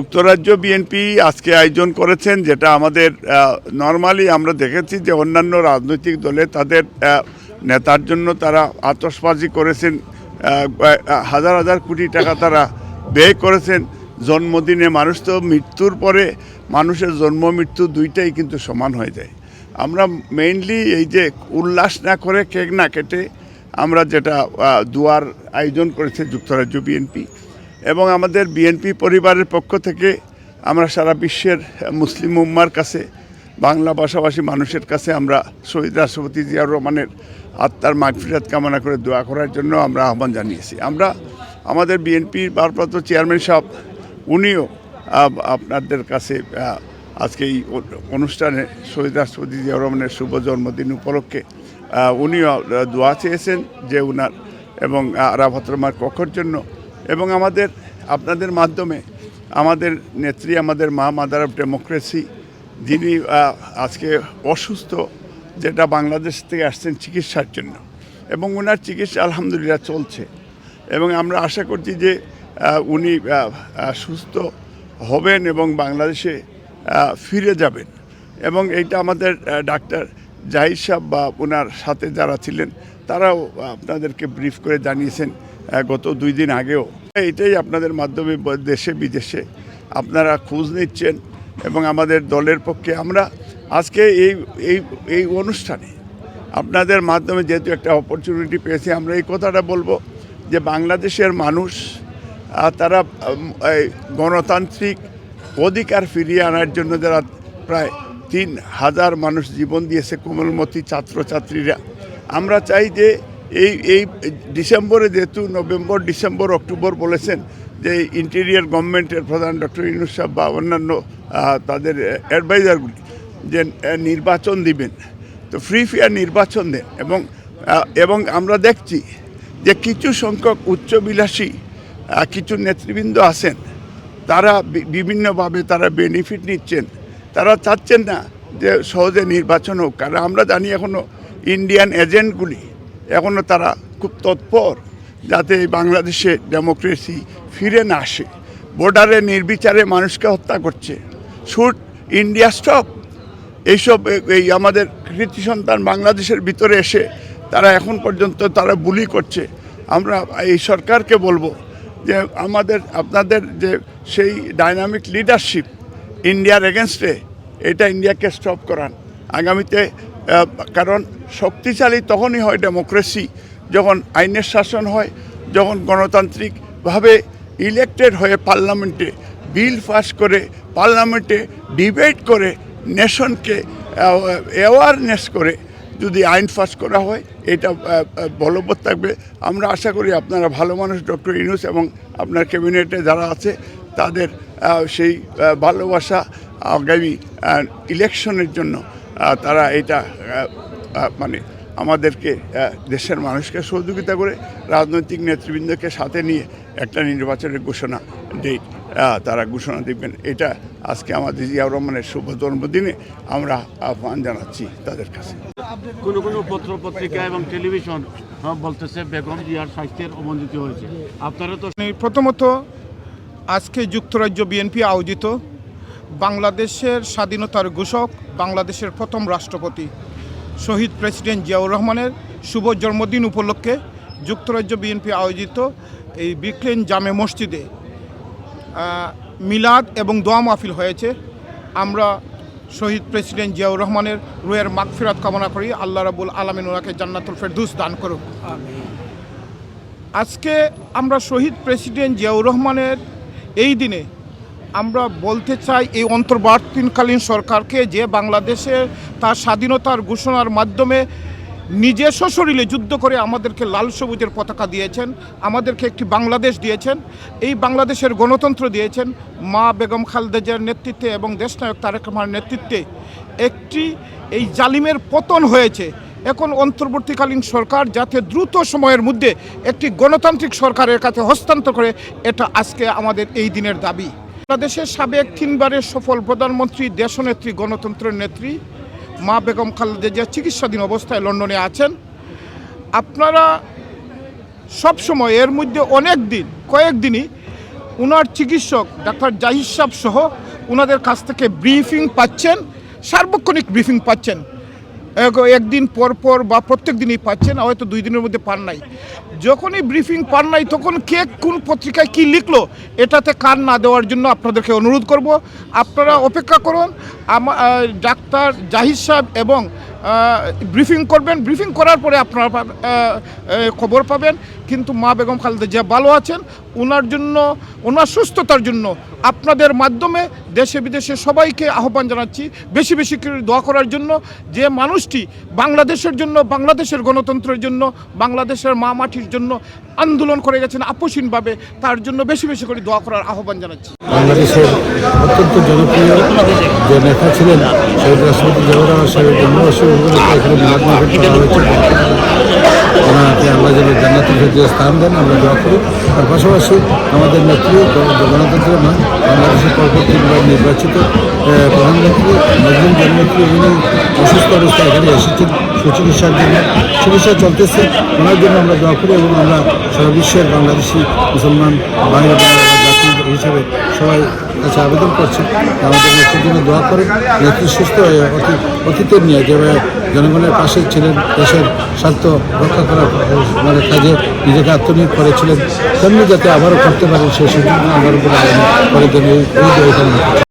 যুক্তরাজ্য বিএনপি আজকে আয়োজন করেছেন, যেটা আমাদের নর্মালি আমরা দেখেছি যে অন্যান্য রাজনৈতিক দলে তাদের নেতার জন্য তারা আতসবাজি করেছেন হাজার হাজার কোটি টাকা তারা ব্যয় করেছেন। জন্মদিনে মানুষ তো মৃত্যুর পরে মানুষের জন্ম, মৃত্যু দুইটাই কিন্তু সমান হয়ে যায়। আমরা মেইনলি এই যে উল্লাস না করে কেক না কেটে আমরা যেটা দুয়ার আয়োজন করেছে যুক্তরাজ্য বিএনপি। এবং আমাদের বিএনপি পরিবারের পক্ষ থেকে আমরা সারা বিশ্বের মুসলিম উম্মার কাছে, বাংলা ভাষাভাষী মানুষের কাছে আমরা শহীদ রাষ্ট্রপতি জিয়াউর রহমানের আত্মার মাগফিরাত কামনা করে দোয়া করার জন্য আমরা আহ্বান জানিয়েছি। আমরা আমাদের বিএনপির ভারপ্রাপ্ত চেয়ারম্যান সাহেব, উনিও আপনাদের কাছে আজকে এই অনুষ্ঠানে শহীদ রাষ্ট্রপতি জিয়াউর রহমানের শুভ জন্মদিন উপলক্ষে উনিও দোয়া চেয়েছেন যে উনার এবং আরাফাত রহমার কক্ষর জন্য এবং আমাদের, আপনাদের মাধ্যমে আমাদের নেত্রী, আমাদের মা মাদার অফ ডেমোক্রেসি যিনি আজকে অসুস্থ, যেটা বাংলাদেশ থেকে আসছেন চিকিৎসার জন্য। এবং ওনার চিকিৎসা আলহামদুলিল্লাহ চলছে। এবং আমরা আশা করছি যে উনি সুস্থ হবেন এবং বাংলাদেশে ফিরে যাবেন। এবং এইটা আমাদের ডাক্তার জাহিদ সাহেব বা ওনার সাথে যারা ছিলেন, তারাও আপনাদেরকে ব্রিফ করে জানিয়েছেন গত দুই দিন আগেও। এইটাই আপনাদের মাধ্যমে দেশে, বিদেশে আপনারা খোঁজ নিচ্ছেন এবং আমাদের দলের পক্ষে আমরা আজকে এই এই এই অনুষ্ঠানে আপনাদের মাধ্যমে যেহেতু একটা অপরচুনিটি পেয়েছি, আমরা এই কথাটা বলব যে বাংলাদেশের মানুষ তারা গণতান্ত্রিক অধিকার ফিরিয়ে আনার জন্য যারা প্রায় তিন হাজার মানুষ জীবন দিয়েছে, কোমলমতি ছাত্রছাত্রীরা, আমরা চাই যে এই এই ডিসেম্বরে যেহেতু নভেম্বর, ডিসেম্বর, অক্টোবর বলেছেন যে ইন্টেরিয়ার গভর্নমেন্টের প্রধান ডক্টর ইনুস সাহেব বা অন্যান্য তাদের অ্যাডভাইজারগুলি যে নির্বাচন দিবেন। তো ফ্রি ফেয়ার নির্বাচন দেন এবং এবং আমরা দেখছি যে কিছু সংখ্যক উচ্চবিলাসী কিছু নেতৃবৃন্দ আছেন। তারা বিভিন্নভাবে তারা বেনিফিট নিচ্ছেন। তারা চাচ্ছেন না যে সহজে নির্বাচন হোক। কারণ আমরা জানি এখনও ইন্ডিয়ান এজেন্টগুলি এখনও তারা খুব তৎপর যাতে এই বাংলাদেশে ডেমোক্রেসি ফিরে না আসে। বর্ডারে নির্বিচারে মানুষকে হত্যা করছে। Shoot, India, stop! এইসব এই আমাদের কৃতি সন্তান বাংলাদেশের ভিতরে এসে তারা এখন পর্যন্ত তারা বুলি করছে। আমরা এই সরকারকে বলব যে আমাদের, আপনাদের যে সেই ডাইনামিক লিডারশিপ ইন্ডিয়ার এগেনস্টে এটা ইন্ডিয়াকে স্টপ করান। আগামীতে কারণ শক্তিশালী তখনই হয় ডেমোক্রেসি যখন আইনের শাসন হয়, যখন গণতান্ত্রিকভাবে ইলেক্টেড হয়ে পার্লামেন্টে বিল পাস করে, পার্লামেন্টে ডিবেট করে নেশনকে অ্যাওয়ারনেস করে যদি আইন পাস করা হয়, এটা বলবৎ থাকবে। আমরা আশা করি আপনারা ভালো মানুষ, ডক্টর ইনুস এবং আপনার ক্যাবিনেটে যারা আছে, তাদের সেই ভালোবাসা আগামী ইলেকশনের জন্য তারা এটা মানে আমাদেরকে দেশের মানুষকে সহযোগিতা করে রাজনৈতিক নেতৃবৃন্দকে সাথে নিয়ে একটা নির্বাচনের ঘোষণা ডেট তারা ঘোষণা দিবেন। এটা আজকে আমাদের জিয়াউর রহমানের শুভ জন্মদিনে আমরা আহ্বান জানাচ্ছি তাদের কাছে। কোনো কোনো পত্র পত্রিকা এবং টেলিভিশন বলতেছে বেগম জিয়ার স্বাস্থ্যের অবনতি হয়েছে। আপনারা তো প্রথমত আজকে যুক্তরাজ্য বিএনপি আয়োজিত বাংলাদেশের স্বাধীনতার ঘোষক, বাংলাদেশের প্রথম রাষ্ট্রপতি। শহীদ প্রেসিডেন্ট জিয়াউর রহমানের শুভ জন্মদিন উপলক্ষে যুক্তরাজ্য বিএনপি আয়োজিত এই বিক্লেন জামে মসজিদে মিলাদ এবং দোয়া মাহফিল হয়েছে। আমরা শহীদ প্রেসিডেন্ট জিয়াউর রহমানের রুয়ের মাগফিরাত কামনা করি। আল্লাহ রাবুল আলমিন ওনাকে জান্নাতুল ফেরদুস দান করুক। আজকে আমরা শহীদ প্রেসিডেন্ট জিয়াউর রহমানের এই দিনে আমরা বলতে চাই এই অন্তর্বর্তীকালীন সরকারকে যে বাংলাদেশে তার স্বাধীনতার ঘোষণার মাধ্যমে নিজে সশরীরে যুদ্ধ করে আমাদেরকে লাল সবুজের পতাকা দিয়েছেন, আমাদেরকে একটি বাংলাদেশ দিয়েছেন, এই বাংলাদেশের গণতন্ত্র দিয়েছেন, মা বেগম খালেদা জিয়ার নেতৃত্বে এবং দেশনায়ক তারেক রহমানের নেতৃত্বে একটি এই জালিমের পতন হয়েছে। এখন অন্তর্বর্তীকালীন সরকার যাতে দ্রুত সময়ের মধ্যে একটি গণতান্ত্রিক সরকারের কাছে হস্তান্তর করে, এটা আজকে আমাদের এই দিনের দাবি। বাংলাদেশের সাবেক তিনবারের সফল প্রধানমন্ত্রী, দেশনেত্রী, গণতন্ত্রের নেত্রী মা বেগম খালেদা জিয়া চিকিৎসাধীন অবস্থায় লন্ডনে আছেন। আপনারা সব সময় এর মধ্যে অনেক দিন কয়েকদিনই উনার চিকিৎসক ডাক্তার জাহিদ সাহেব সহ ওনাদের কাছ থেকে ব্রিফিং পাচ্ছেন, সার্বক্ষণিক ব্রিফিং পাচ্ছেন। একদিন পর পর বা প্রত্যেক দিনই পাচ্ছেন, হয়তো দুই দিনের মধ্যে পান নাই। যখনই ব্রিফিং পান নাই, তখন কে কোন পত্রিকায় কি লিখলো, এটাতে কান না দেওয়ার জন্য আপনাদেরকে অনুরোধ করব। আপনারা অপেক্ষা করুন আমার ডাক্তার জাহিদ সাহেব এবং ব্রিফিং করবেন। ব্রিফিং করার পরে আপনারা খবর পাবেন। কিন্তু মা বেগম খালেদা জিয়া ভালো আছেন। ওনার জন্য ওনার সুস্থতার জন্য আপনাদের মাধ্যমে দেশে বিদেশে সবাইকে আহ্বান জানাচ্ছি। বেশি বেশি করে দোয়া করার জন্য যে মানুষটি বাংলাদেশের জন্য, বাংলাদেশের গণতন্ত্রের জন্য, বাংলাদেশের মা মাটির জন্য আন্দোলন করে গেছেন আপসীনভাবে, তার জন্য বেশি বেশি করে দোয়া করার আহ্বান জানাচ্ছি। বাংলাদেশের অত্যন্ত জনপ্রিয় যে নেতা ছিলেন শহীদ রাষ্ট্রপতি রহমান সাহেবের জন্মবার্ষিকী উপলক্ষে এখানে মিলাদ মাহফিল করা হয়েছে। ওনাকে আল্লাহ যেন জান্নাতের ক্ষেত্রে স্থান দেন, আমরা দোয়া করি। তার পাশাপাশি আমাদের নেত্রী গণতন্ত্রের মা বাংলাদেশের পরবর্তী নির্বাচিত প্রধানমন্ত্রী, মুসলিম জননেত্রী উনি অসুস্থ অবস্থায় এখানে এসেছেন, সুচিকিৎসার জন্য, চিকিৎসা চলতেছে, ওনার জন্য আমরা দোয়া করি এবং আমরা সারা বিশ্বের বাংলাদেশি মুসলমান বাংলা জাতি হিসেবে সবাই কাছে আবেদন করছি। আমাদের নেত্রীর জন্য দোয়া করেন। নেত্রী সুস্থ হয়ে অতি অতীতের নিয়ে যেভাবে জনগণের পাশে ছিলেন, দেশের স্বার্থ রক্ষা করার মানে কাজে নিজেকে আত্মনিয়োগ করেছিলেন, তেমনি যাতে আবারও করতে পারেন সেই সুযোগ আবার করে দেন